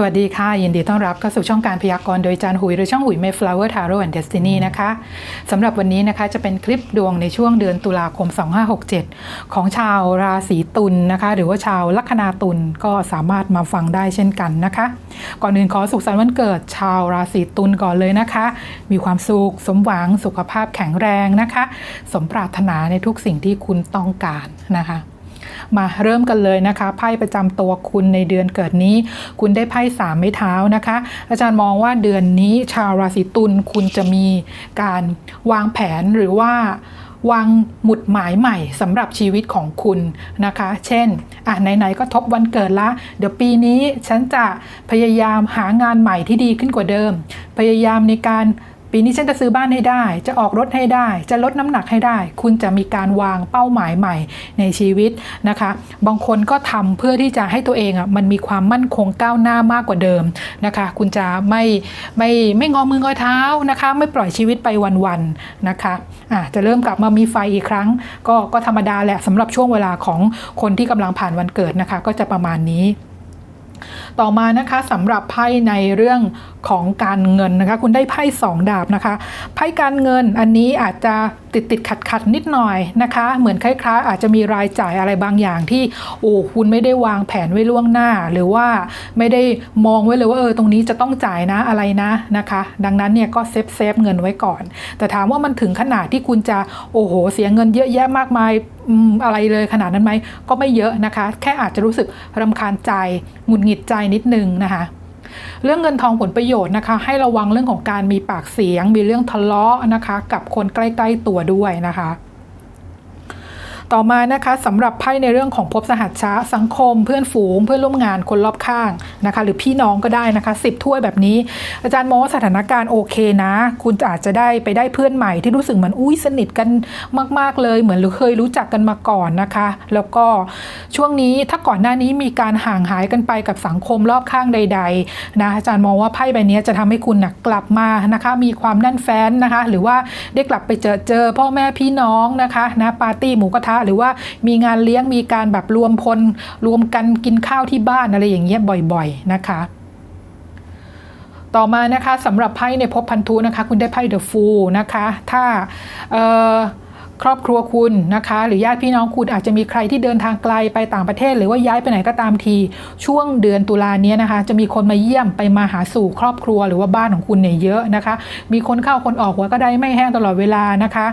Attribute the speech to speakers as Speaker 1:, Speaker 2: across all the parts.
Speaker 1: สวัสดีค่ะ ยินดีต้อนรับเข้าสู่ช่องการพยากรณ์โดยจานหุย หรือช่องหุย Mayflower Tarot and Destiny นะคะสำหรับวันนี้นะคะจะเป็นคลิปดวงในช่วงเดือนตุลาคม 2567 ของชาวราศีตุลนนะคะ หรือว่าชาวลัคนาตุลก็สามารถมาฟังได้เช่นกันนะคะ ก่อนอื่นขอสุขสันต์วันเกิดชาวราศีตุลก่อนเลยนะคะ มีความสุขสมหวังสุขภาพแข็งแรงนะคะ สมปรารถนาในทุกสิ่งที่คุณต้องการนะคะ มาเริ่มกันเลยนะคะไพ่ประจำตัวคุณในเดือนเกิดนี้ คุณได้ไพ่สามไม้เท้านะคะ อาจารย์มองว่าเดือนนี้ชาวราศีตุลคุณจะมีการวางแผนหรือว่าวางหมุดหมายใหม่สำหรับชีวิตของคุณนะคะ เช่น อะไหนๆก็ทบวันเกิดละ เดี๋ยวปีนี้ฉันจะพยายามหางานใหม่ที่ดีขึ้นกว่าเดิม พยายามในการ ปีนี้ฉันจะซื้อบ้านให้ได้ จะออกรถให้ได้ จะลดน้ำหนักให้ได้ คุณจะมีการวางเป้าหมายใหม่ในชีวิตนะคะ บางคนก็ทำเพื่อที่จะให้ตัวเองอะมันมีความมั่นคงก้าวหน้ามากกว่าเดิมนะคะ คุณจะไม่ไม่ไม่งอมืองอเท้านะคะ ไม่ปล่อยชีวิตไปวันๆนะคะอะจะเริ่มกลับมามีไฟอีกครั้ง ก็ก็ธรรมดาแหละสำหรับช่วงเวลาของคนที่กำลังผ่านวันเกิดนะคะ ก็จะประมาณนี้ ต่อมานะคะสำหรับไพ่ในเรื่องของการเงินนะคะ คุณได้ไพ่สองดาบนะคะไพ่การเงินอันนี้อาจจะติดติดขัดขัดนิดหน่อยนะคะ เหมือนคล้ายๆ อาจจะมีรายจ่ายอะไรบางอย่างที่โอ้คุณไม่ได้วางแผนไว้ล่วงหน้า หรือว่าไม่ได้มองไว้เลยว่าเออตรงนี้จะต้องจ่ายนะอะไรนะนะคะ ดังนั้นเนี่ยก็เซฟเซฟเงินไว้ก่อน แต่ถามว่ามันถึงขนาดที่คุณจะโอ้โห เสียเงินเยอะแยะมากมายอืมอะไรเลยขนาดนั้นไหมก็ไม่เยอะนะคะ แค่อาจจะรู้สึกรำคาญใจหงุดหงิดใจนิดนึงนะคะ เรื่องเงินทองผลประโยชน์นะคะ ให้ระวังเรื่องของการมีปากเสียง มีเรื่องทะเลาะนะคะ กับคนใกล้ ๆตัวด้วยนะคะ ต่อมานะคะสำหรับไพ่ในเรื่องของภพสหัชชะสังคม เพื่อนฝูงเพื่อนร่วมงานคนรอบข้างนะคะ หรือพี่น้องก็ได้นะคะสิบถ้วยแบบนี้ อาจารย์มองว่าสถานการณ์โอเคนะ คุณอาจจะได้ไปได้เพื่อนใหม่ที่รู้สึกเหมือนอุ้ยสนิทกันมาก ๆเลย เหมือนเคยรู้จักกันมาก่อนนะคะ แล้วก็ช่วงนี้ถ้าก่อนหน้านี้มีการห่างหายกันไปกับสังคมรอบข้างใด ๆ นะอาจารย์มองว่าไพ่ใบนี้จะทำให้คุณนะกลับมานะคะ มีความแน่นแฟ้นนะคะ หรือว่าได้กลับไปเจอเจอพ่อแม่พี่น้องนะคะนะปาร์ตี้หมูกระทะหรือว่ามีงานเลี้ยงมีการแบบรวมพลรวมกันกินข้าวที่บ้านอะไรอย่างเงี้ยบ่อยๆนะคะต่อมานะคะสำหรับไพ่ในภพพันธุนะคะ คุณได้ไพ่เดอะฟูลนะคะ ถ้าเอ่อ ครอบครัวคุณนะคะ หรือญาติพี่น้องคุณอาจจะมีใครที่เดินทางไกลไปต่างประเทศ หรือว่าย้ายไปไหนก็ตามที ช่วงเดือนตุลาเนี้ยนะคะ จะมีคนมาเยี่ยมไปมาหาสู่ครอบครัวหรือว่าบ้านของคุณเนี่ยเยอะนะคะ มีคนเข้าคนออกหัวก็ได้ไม่แห้งตลอดเวลานะคะ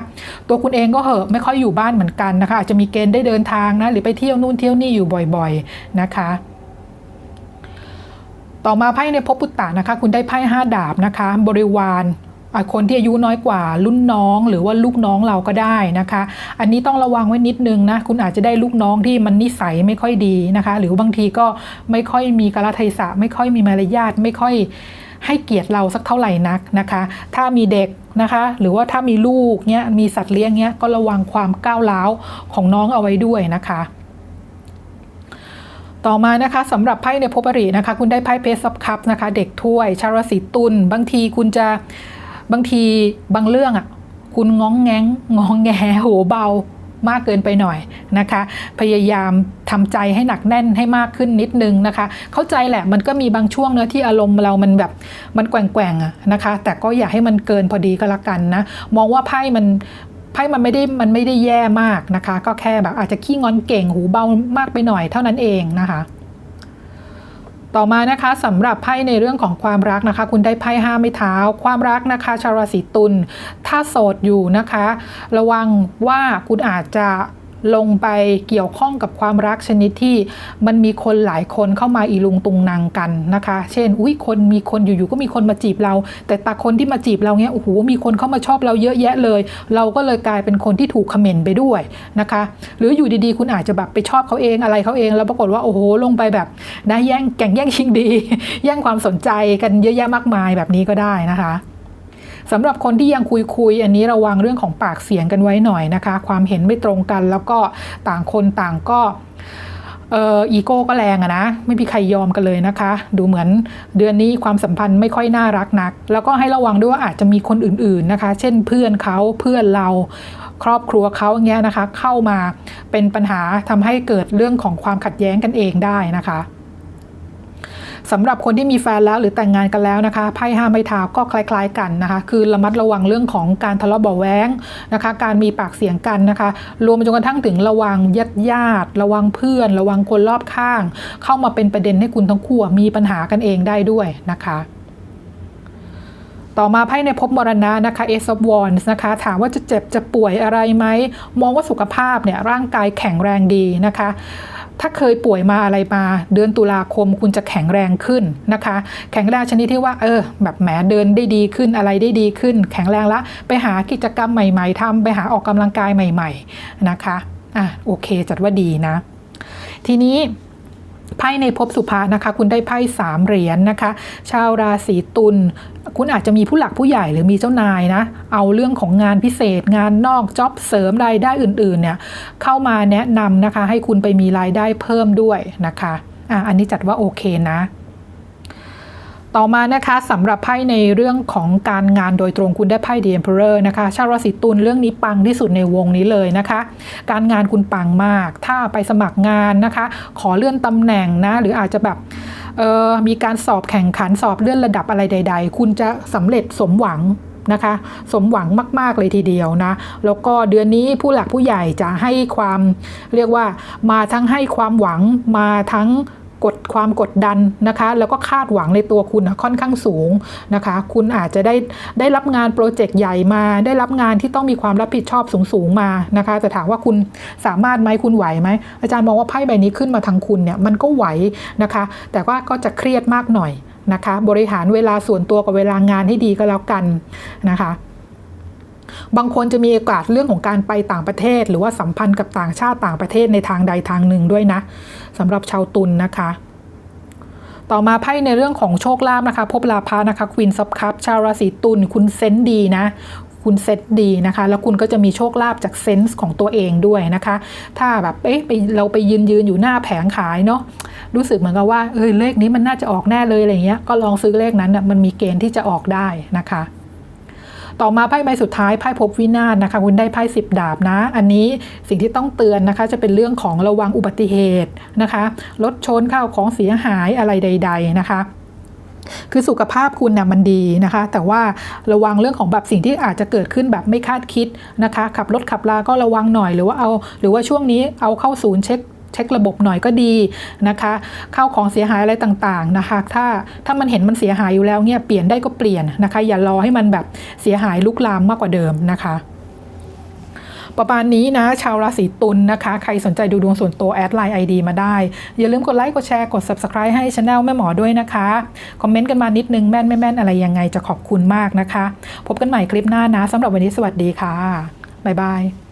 Speaker 1: ตัวคุณเองก็เหอะไม่ค่อยอยู่บ้านเหมือนกันนะคะอาจจะมีเกณฑ์ได้เดินทางนะหรือไปเที่ยวนู่นเที่ยวนี่อยู่บ่อย ๆนะคะต่อมาไพ่ในภพปุตตะนะคะ คุณได้ไพ่ห้าดาบนะคะ บริวาร คนที่อายุน้อยกว่ารุ่นน้องหรือว่าลูกน้องเราก็ได้นะคะ อันนี้ต้องระวังไว้นิดนึงนะคุณอาจจะได้ลูกน้องที่มันนิสัยไม่ค่อยดีนะคะ หรือบางทีก็ไม่ค่อยมีกาลเทศะไม่ค่อยมีมารยาทไม่ค่อยให้เกียรติเราสักเท่าไหร่นักนะคะ ถ้ามีเด็กนะคะ หรือว่าถ้ามีลูกเนี้ยมีสัตว์เลี้ยงเนี้ยก็ระวังความก้าวร้าวของน้องเอาไว้ด้วยนะคะต่อมานะคะสำหรับไพ่ในภพอรินะคะ คุณได้ไพ่เพสซับคัพนะคะ เด็กถ้วย ชาวราศีตุลบางทีคุณจะ บางทีบางเรื่องอะคุณง้องแงงงองแงโหเบามากเกินไปหน่อยนะคะ พยายามทำใจให้หนักแน่นให้มากขึ้นนิดนึงนะคะ เข้าใจแหละมันก็มีบางช่วงเนะที่อารมณ์เรามันแบบมันแกว่งๆอะนะคะ แต่ก็อย่าให้มันเกินพอดีก็แล้วกันนะ มองว่าไพ่มันไพ่มันไม่ได้มันไม่ได้แย่มากนะคะ ก็แค่แบบอาจจะขี้งอนเก่งหูเบามากไปหน่อยเท่านั้นเองนะคะ ต่อมานะคะสำหรับไพ่ในเรื่องของความรักนะคะ คุณได้ไพ่ห้าไม้เท้า ความรักนะคะ ชาวราศีตุลถ้าโสดอยู่นะคะ ระวังว่าคุณอาจจะ ลงไปเกี่ยวข้องกับความรักชนิดที่มันมีคนหลายคนเข้ามาอีลุงตุงนางกันนะคะ เช่น อุ้ยคนมีคนอยู่ๆก็มีคนมาจีบเรา แต่ตาคนที่มาจีบเราเนี้ยโอ้โหมีคนเข้ามาชอบเราเยอะแยะเลย เราก็เลยกลายเป็นคนที่ถูกคอมเมนต์ไปด้วยนะคะ หรืออยู่ดีๆ คุณอาจจะแบบไปชอบเขาเองอะไรเขาเอง แล้วปรากฏว่าโอ้โหลงไปแบบนะแย่งแก่งแย่งชิงดี แย่งความสนใจกันเยอะแยะมากมายแบบนี้ก็ได้นะคะ สำหรับคนที่ยังคุยคุยๆอันนี้ระวังเรื่องของปากเสียงกันไว้หน่อยนะคะ ความเห็นไม่ตรงกันแล้วก็ต่างคนต่างก็เอออีโก้ก็แรงอะนะ ไม่มีใครยอมกันเลยนะคะ ดูเหมือนเดือนนี้ความสัมพันธ์ไม่ค่อยน่ารักนัก แล้วก็ให้ระวังด้วยว่าอาจจะมีคนอื่นๆนะคะ เช่นเพื่อนเขาเพื่อนเราครอบครัวเขาอย่างเงี้ยนะคะ เข้ามาเป็นปัญหาทำให้เกิดเรื่องของความขัดแย้งกันเองได้นะคะ สำหรับคนที่มีแฟนแล้วหรือแต่งงานกันแล้วนะคะไพ่ห้าไม้เท้าก็คล้ายๆกันนะคะ คือระมัดระวังเรื่องของการทะเลาะเบาแว้งนะคะ การมีปากเสียงกันนะคะ รวมไปจนกระทั่งถึงระวังญาติญาติระวังเพื่อน ระวังคนรอบข้าง เข้ามาเป็นประเด็นให้คุณทั้งคู่มีปัญหากันเองได้ด้วยนะคะต่อมาไพ่ในภพมรณะนะคะ Ace of Wands นะคะ ถามว่าจะเจ็บจะป่วยอะไรไหม มองว่าสุขภาพเนี่ยร่างกายแข็งแรงดีนะคะ ถ้าเคยป่วยมาอะไรมา เดือนตุลาคมคุณจะแข็งแรงขึ้นนะคะ แข็งแรงชนิดที่ว่า เออ แบบแหมเดินได้ดีขึ้นอะไรได้ดีขึ้น แข็งแรงละ ไปหากิจกรรมใหม่ๆทำไปหาออกกำลังกายใหม่ ๆ นะคะ อะโอเคจัดว่าดีนะ ทีนี้ ไพ่ในภพสุภานะคะ คุณได้ไพ่สามเหรียญนะคะ ชาวราศีตุลคุณอาจจะมีผู้หลักผู้ใหญ่หรือมีเจ้านายนะ เอาเรื่องของงานพิเศษ งานนอกจ็อบเสริมรายได้อื่นๆเนี่ยเข้ามาแนะนำนะคะ ให้คุณไปมีรายได้เพิ่มด้วยนะคะอะอันนี้จัดว่าโอเคนะ ต่อมานะคะสำหรับไพ่ในเรื่องของการงานโดยตรงคุณได้ไพ่ The Emperor นะคะชาวราศีตุลเรื่องนี้ปังที่สุดในวงนี้เลยนะคะ การงานคุณปังมาก ถ้าไปสมัครงานนะคะ ขอเลื่อนตำแหน่งนะ หรืออาจจะแบบเออมีการสอบแข่งขันสอบเลื่อนระดับอะไรใด ๆ คุณจะสำเร็จสมหวังนะคะ สมหวังมาก ๆ เลยทีเดียวนะ แล้วก็เดือนนี้ผู้หลักผู้ใหญ่จะให้ความเรียกว่ามาทั้งให้ความหวังมาทั้ง กดความกดดันนะคะ แล้วก็คาดหวังในตัวคุณค่อนข้างสูงนะคะ คุณอาจจะได้ได้รับงานโปรเจกต์ใหญ่มา ได้รับงานที่ต้องมีความรับผิดชอบสูงๆมานะคะแต่ถามว่าคุณสามารถไหมคุณไหวไหมอาจารย์มองว่าไพ่ใบนี้ขึ้นมาทางคุณเนี่ยมันก็ไหวนะคะ แต่ว่าก็จะเครียดมากหน่อยนะคะ บริหารเวลาส่วนตัวกับเวลางานให้ดีก็แล้วกันนะคะ บางคนจะมีโอกาสเรื่องของการไปต่างประเทศ หรือว่าสัมพันธ์กับต่างชาติต่างประเทศในทางใดทางหนึ่งด้วยนะสำหรับชาวตุลนนะคะ ต่อมาไพ่ในเรื่องของโชคลาภนะคะพบลาภะนะคะควีนซับคัพชาวราศีตุลคุณเซนดีนะคุณเซตดีนะคะ แล้วคุณก็จะมีโชคลาภจากเซนส์ของตัวเองด้วยนะคะ ถ้าแบบเอ๊ะไปเราไปยืนยืนอยู่หน้าแผงขายเนาะรู้สึกเหมือนกับว่าเออเลขนี้มันน่าจะออกแน่เลยอะไรเงี้ยก็ลองซื้อเลขนั้นนะมันมีเกณฑ์ที่จะออกได้นะคะ ต่อมาไพ่ใบสุดท้ายไพ่พบวินาศนะคะ คุณได้ไพ่สิบดาบนะ อันนี้สิ่งที่ต้องเตือนนะคะ จะเป็นเรื่องของระวังอุบัติเหตุนะคะรถชนข้าวของเสียหายอะไรใด ๆ นะคะคือสุขภาพคุณนะ่ะมันดีนะคะ แต่ว่าระวังเรื่องของแบบสิ่งที่อาจจะเกิดขึ้นแบบไม่คาดคิดนะคะ ขับรถขับลาก็ระวังหน่อยหรือว่าเอา หรือว่าช่วงนี้เอาเข้าศูนย์เช็ค เช็คระบบหน่อยก็ดีนะคะเข้าของเสียหายอะไรต่างๆนะคะ ถ้าถ้ามันเห็นมันเสียหายอยู่แล้วเนี่ยเปลี่ยนได้ก็เปลี่ยนนะคะ อย่ารอให้มันแบบเสียหายลุกลามมากกว่าเดิมนะคะประมาณนี้นะ ชาวราศีตุลนนะคะ ใครสนใจดูดวงส่วนตัวแอดไลน์ ID มาได้ อย่าลืมกดไลค์กดแชร์กด Subscribe ให้ช anel แม่หมอด้วยนะคะ คอมเมนต์กันมานิดนึงแม่นไม่แม่นอะไรยังไงจะขอบคุณมากนะคะ พบกันใหม่คลิปหน้านะสำหรับวันนี้สวัสดีค่ะ บ๊ายบาย